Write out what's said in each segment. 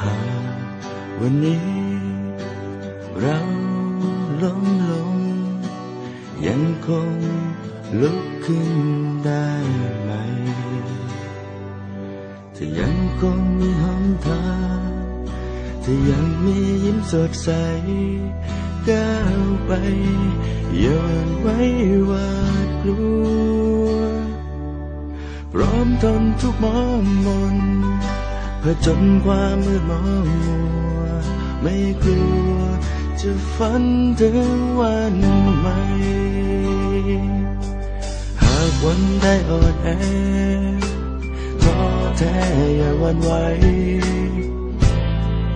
หากวันนี้ เราล้มลง ยังคงลุกขึ้นได้ไหม ถ้ายังคงมีหนทางถ้ายังมียิ้มสดใสก้าวไปอย่าว์ไว้หวาดกลัวพร้อมทนทุกมองมน อจนความมืดมองมัว ไม่กลัว จะฝันถึงวันใหม่ หากวันได้อ่อนแอท้อแท้อย่าหวันไหว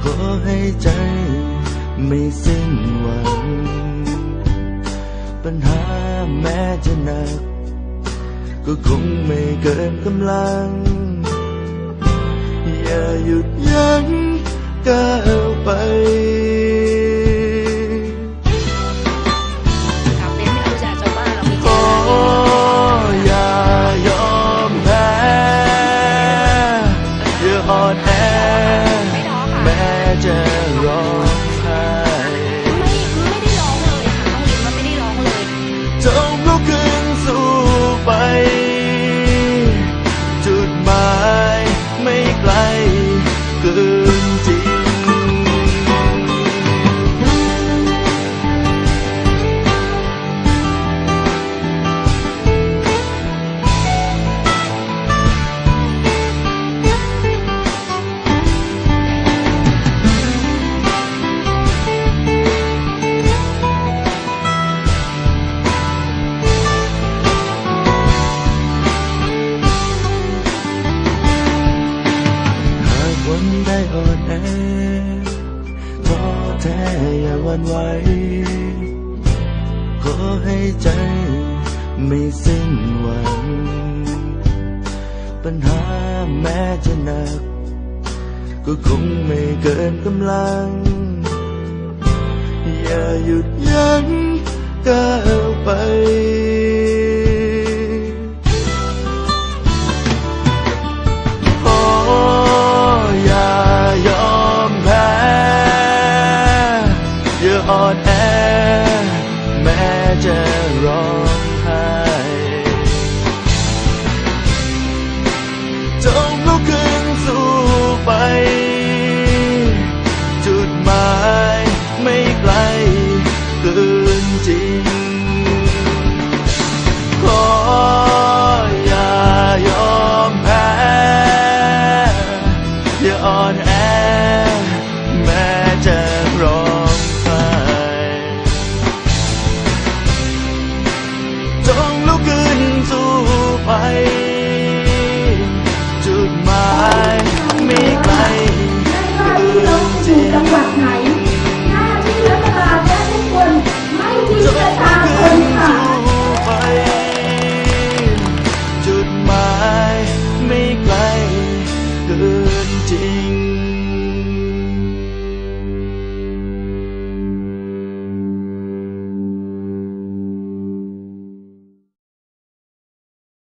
ขอให้ใจไม่สิ้นหวัง ปัญหาแม้จะหนัก ก็คงไม่เกินกำลัง อย่าหยุดยั้งก้าวไป อย่าหวันไหวขอให้ใจไม่สิ้นหวัง ปัญหาแม้จะหนัก ก็คงไม่เกินกำลัง อย่าหยุดยั้งก้าวไป อ่อนแอแม้จะร้อง